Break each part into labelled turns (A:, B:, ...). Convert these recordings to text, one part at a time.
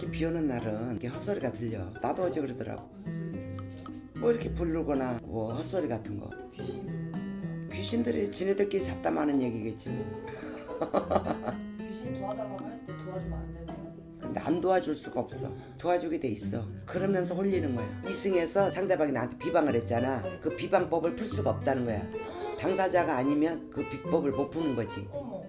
A: 이렇게 비 오는 날은 이렇게 헛소리가 들려. 나도 어제 그러더라고. 뭐 이렇게 부르거나 뭐 헛소리 같은 거. 귀신들이 지네들끼리 잡담하는 얘기겠지 뭐.
B: 귀신 도와달라고 할 때 도와주면 안 되나요?
A: 근데 안 도와줄 수가 없어. 도와주게 돼 있어. 그러면서 홀리는 거야. 이승에서 상대방이 나한테 비방을 했잖아. 그 비방법을 풀 수가 없다는 거야. 당사자가 아니면 그 비법을 못 푸는 거지.
B: 어머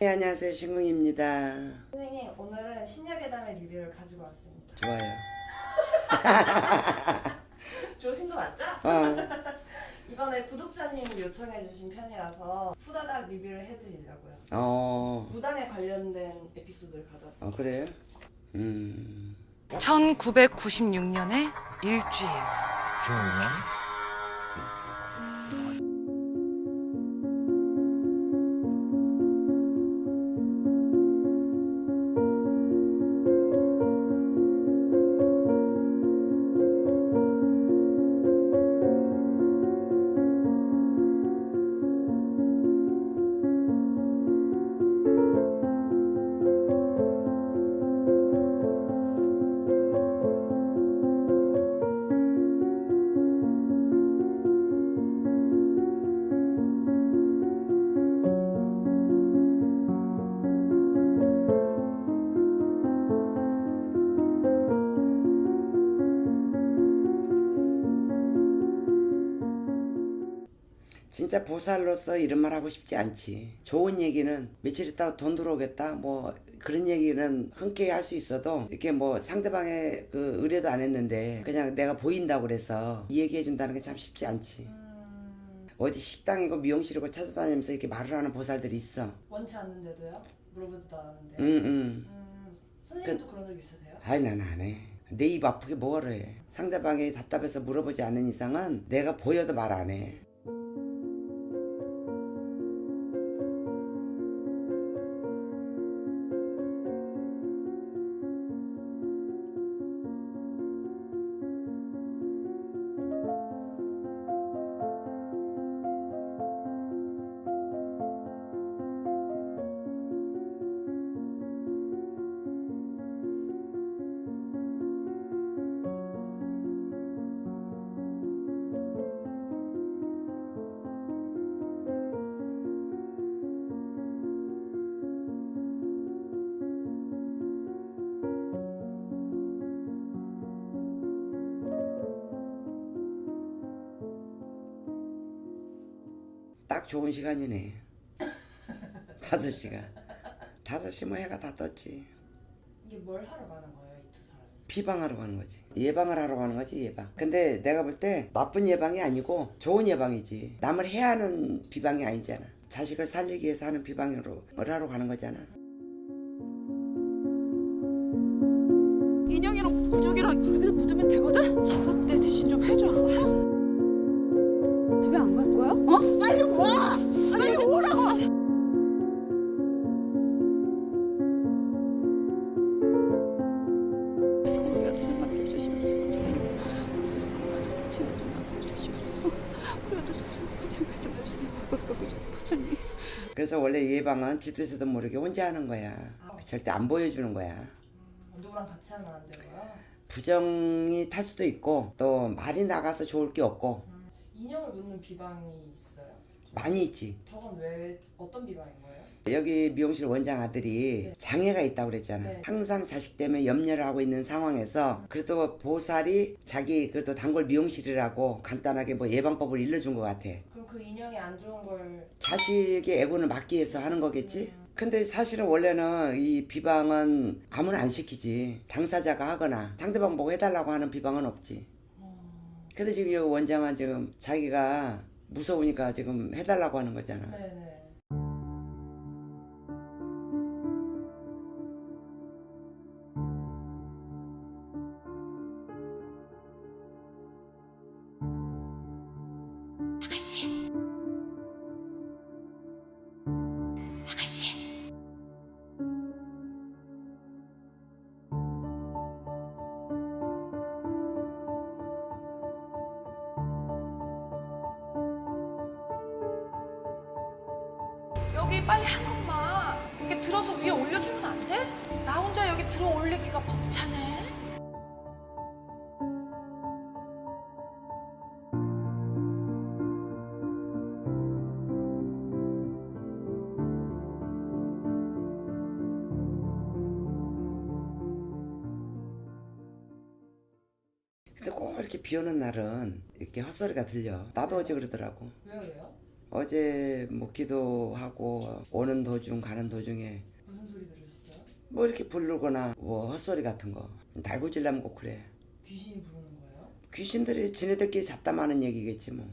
A: 네, 안녕하세요. 신궁입니다.
B: 선생님 오늘은 신약의담의 리뷰를 가지고 왔습니다
A: 좋아요.
B: 좋으신 거 맞죠?
A: 어,
B: 이번에 구독자님이 요청해주신 편이라서 후다닥 리뷰를 해드리려고요
A: 어,
B: 무당에 관련된 에피소드를
A: 어
B: 가져왔습니다
A: 그래요? 음,
C: 1996년의 일주일. yapıyorsun ya?
A: 진짜 보살로서 이런 말 하고 싶지 않지. 좋은 얘기는 며칠 있다가 돈 들어오겠다. 뭐 그런 얘기는 흔쾌히 할 수 있어도 이렇게 뭐 상대방의 그 의뢰도 안 했는데 그냥 내가 보인다고 그래서 이 얘기해 준다는 게 참 쉽지 않지.
B: 음,
A: 어디 식당이고 미용실이고 찾아다니면서 이렇게 말을 하는 보살들이 있어.
B: 원치 않는데도요? 물어보지도 않았는데
A: 응, 응.
B: 음, 선생님도 그 런 적 있으세요?
A: 아이 난 안 해. 내 입 아프게 뭐하러 해. 상대방이 답답해서 물어보지 않는 이상은 내가 보여도 말 안 해. 딱 좋은 시간이네. 다섯 시간. 다섯 시면 해가 다 떴지.
B: 이게 뭘 하러 가는 거예요 이 두 사람이?
A: 비방하러 가는 거지. 예방을 하러 가는 거지, 예방. 근데 내가 볼 때 나쁜 예방이 아니고 좋은 예방이지. 남을 해야 하는 비방이 아니잖아. 자식을 살리기 위해서 하는 비방으로 뭘 하러 가는 거잖아.
C: 인형이랑 부적이랑 여기다 묻으면 되거든? 자극대 대신 좀 해줘. 집에 안갈 거야? 어? 빨리 와! 빨리 오라고!
A: 그래서 원래 예방은 지도에서도 모르게 혼자 하는 거야. 절대 안 보여주는 거야.
B: 음, 누구랑 같이 하면 안 되고요?
A: 부정이 탈 수도 있고 또 말이 나가서 좋을 게 없고
B: 음, 인형을 묻는 비방이 있어요?
A: 많이 있지.
B: 저건 왜 어떤 비방인 거예요?
A: 여기 미용실 원장 아들이 장애가 있다고 그랬잖아.
B: 네.
A: 항상 자식 때문에 염려를 하고 있는 상황에서 그래도 보살이 자기 그래도 단골 미용실이라고 간단하게 뭐 예방법을 일러준 것 같아.
B: 그럼 그 인형이 안 좋은 걸
A: 자식의 애고는 막기 위해서 하는 거겠지? 근데 사실은 원래는 이 비방은 아무나 안 시키지. 당사자가 하거나 상대방 보고 해달라고 하는 비방은 없지. 근데 지금 여기 원장은 지금 자기가 무서우니까 지금 해달라고 하는 거잖아.
B: 네네
D: 여기 빨리 한 것만 이렇게 들어서 위에 올려주면 안 돼? 나 혼자 여기 들어 올리기가 벅차네.
A: 근데 꼭 이렇게 비 오는 날은 이렇게 헛소리가 들려. 나도 어제 그러더라고.
B: 왜요 왜요?
A: 어제 뭐 기도하고 오는 도중 가는 도중에
B: 무슨 소리 들으셨어요?
A: 뭐 이렇게 부르거나 뭐 헛소리 같은 거 날고질라면 꼭 그래.
B: 귀신이 부르는 거예요?
A: 귀신들이 지네들끼리 잡담하는 얘기겠지 뭐.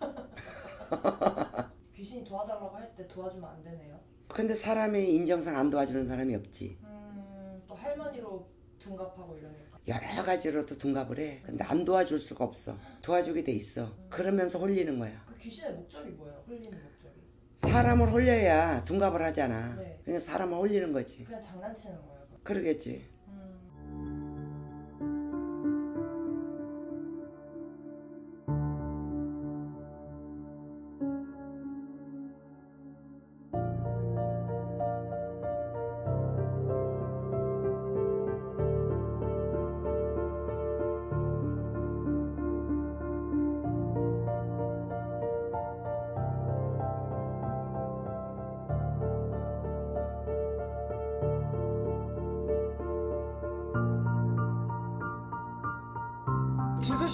B: 귀신이 도와달라고 할 때 도와주면 안 되네요.
A: 근데 사람이 인정상 안 도와주는 사람이 없지.
B: 음, 또 할머니로 둔갑하고 이러니까.
A: 여러 가지로도 둔갑을 해. 근데 안 도와줄 수가 없어. 도와주게 돼 있어. 그러면서 홀리는 거야.
B: 그 귀신의 목적이 뭐예요? 홀리는 목적이?
A: 사람을 홀려야 둔갑을 하잖아.
B: 네.
A: 그러니까 사람을 홀리는 거지.
B: 그냥 장난치는 거예요.
A: 그러겠지.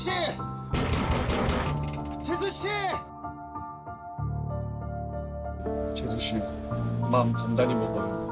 E: 씨! 재수 씨! 재수 씨, 마음 단단히 먹어요.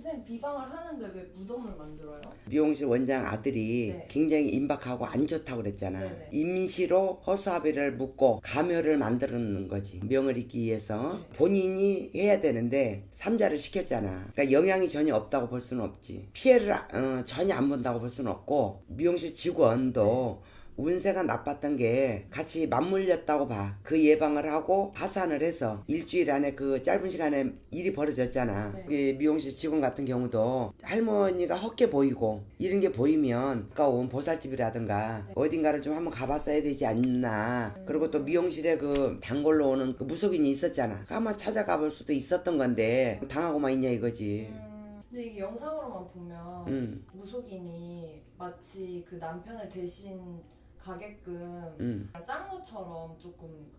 B: 선생님 비방을 하는데 왜 무덤을 만들어요?
A: 미용실 원장 아들이
B: 네.
A: 굉장히 임박하고 안 좋다고 그랬잖아.
B: 네네.
A: 임시로 허수아비를 묶고 가묘를 만드는 거지. 명을 잇기 위해서
B: 네.
A: 본인이 해야 되는데 삼자를 시켰잖아. 그러니까 영향이 전혀 없다고 볼 수는 없지. 피해를 어, 전혀 안 본다고 볼 수는 없고 미용실 직원도 운세가 나빴던 게 같이 맞물렸다고 봐. 그 예방을 하고 파산을 해서 일주일 안에 그 짧은 시간에 일이 벌어졌잖아.
B: 네.
A: 그 미용실 직원 같은 경우도 할머니가 헛게 보이고 이런 게 보이면 가까운 보살집이라든가
B: 네.
A: 어딘가를 좀 한번 가봤어야 되지 않나. 그리고 또 미용실에 그 단골로 오는 그 무속인이 있었잖아. 아마 찾아가 볼 수도 있었던 건데 당하고만 있냐 이거지.
B: 음, 근데 이게 영상으로만 보면
A: 음,
B: 무속인이 마치 그 남편을 대신 가게끔
A: 음,
B: 짠 것처럼 조금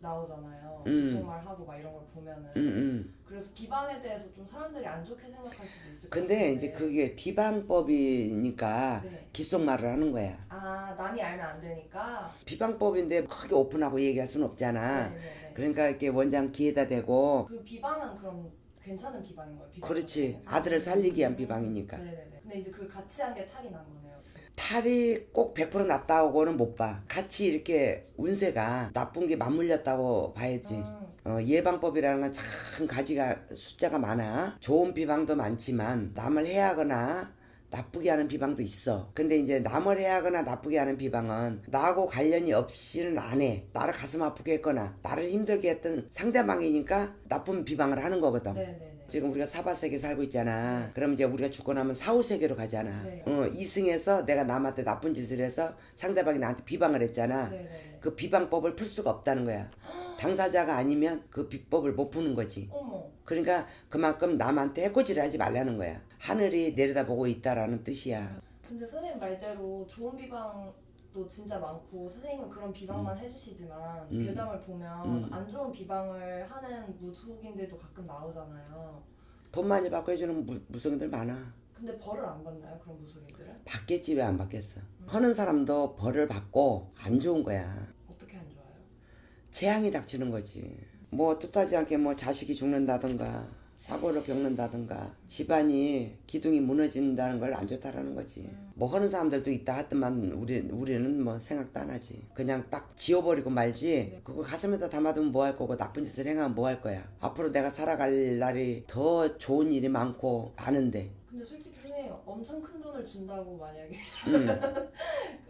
B: 나오잖아요.
A: 음.
B: 무속말 하고 막 이런 걸 보면은.
A: 음, 음.
B: 그래서 비방에 대해서 좀 사람들이 안 좋게 생각할 수도 있을 것
A: 근데
B: 같은데.
A: 이제 그게 비방법이니까
B: 네.
A: 귓속말을 하는 거야.
B: 아 남이 알면 안 되니까.
A: 비방법인데 크게 오픈하고 얘기할 수는 없잖아.
B: 네네네.
A: 그러니까 이렇게 원장 귀에다 대고
B: 그 비방은 그럼 괜찮은 비방인 거예요? 비방
A: 그렇지
B: 자체는?
A: 아들을 살리기 위한 비방이니까
B: 네네네. 근데 이제 그걸 같이 한 게 탈이 난 거네요.
A: 탈이 꼭 100% 났다고는 못 봐. 같이 이렇게 운세가 나쁜 게 맞물렸다고 봐야지.
B: 음,
A: 어, 예방법이라는 건 참 가지가 숫자가 많아. 좋은 비방도 많지만 남을 해하거나 나쁘게 하는 비방도 있어. 근데 이제 남을 해하거나 나쁘게 하는 비방은 나하고 관련이 없이는 안 해. 나를 가슴 아프게 했거나 나를 힘들게 했던 상대방이니까 나쁜 비방을 하는 거거든.
B: 네네네.
A: 지금 우리가 사바세계 살고 있잖아. 그럼 이제 우리가 죽고 나면 사후세계로 가잖아.
B: 네.
A: 어, 이승에서 내가 남한테 나쁜 짓을 해서 상대방이 나한테 비방을 했잖아.
B: 네네네.
A: 그 비방법을 풀 수가 없다는 거야. 당사자가 아니면 그 비법을 못 푸는 거지.
B: 어머.
A: 그러니까 그만큼 남한테 해코지를 하지 말라는 거야. 하늘이 내려다보고 있다라는 뜻이야.
B: 근데 선생님 말대로 좋은 비방 도 진짜 많고 선생님은 그런 비방만 해주시지만
A: 음.
B: 괴담을 보면
A: 음.
B: 안 좋은 비방을 하는 무속인들도 가끔 나오잖아요.
A: 돈 많이 받고 해주는 무, 무속인들 많아.
B: 근데 벌을 안 받나요? 그런 무속인들은?
A: 받겠지 왜 안 받겠어. 하는 사람도 벌을 받고 안 좋은 거야.
B: 어떻게 안 좋아요?
A: 재앙이 닥치는 거지. 뭐 뜻하지 않게 뭐 자식이 죽는다든가 사고를 겪는다든가 집안이 기둥이 무너진다는 걸 안 좋다라는 거지. 뭐 하는 사람들도 있다 하더만 우리 우리는 뭐 생각도 안 하지. 그냥 딱 지워버리고 말지. 그거 가슴에다 담아두면 뭐 할 거고 나쁜 짓을 행하면 뭐 할 거야. 앞으로 내가 살아갈 날이 더 좋은 일이 많고 많은데.
B: 엄청 큰 돈을 준다고 만약에
A: 음.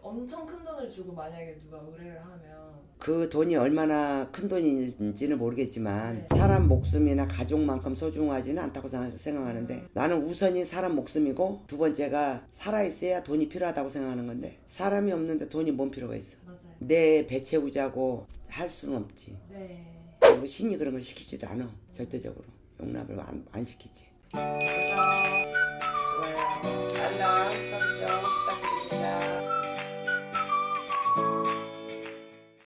B: 엄청 큰 돈을 주고 만약에 누가 의뢰를 하면
A: 그 돈이 얼마나 큰 돈인지는 모르겠지만
B: 네.
A: 사람 목숨이나 가족만큼 소중하지는 않다고 생각- 생각하는데 나는 우선이 사람 목숨이고 두 번째가 살아있어야 돈이 필요하다고 생각하는 건데 사람이 없는데 돈이 뭔 필요가 있어
B: 맞아요.
A: 내 배 채우자고 할 수는 없지
B: 네.
A: 그리고 신이 그런 걸 시키지도 않아 절대적으로 용납을 안, 안 시키지
B: 좋아 요. 안녕.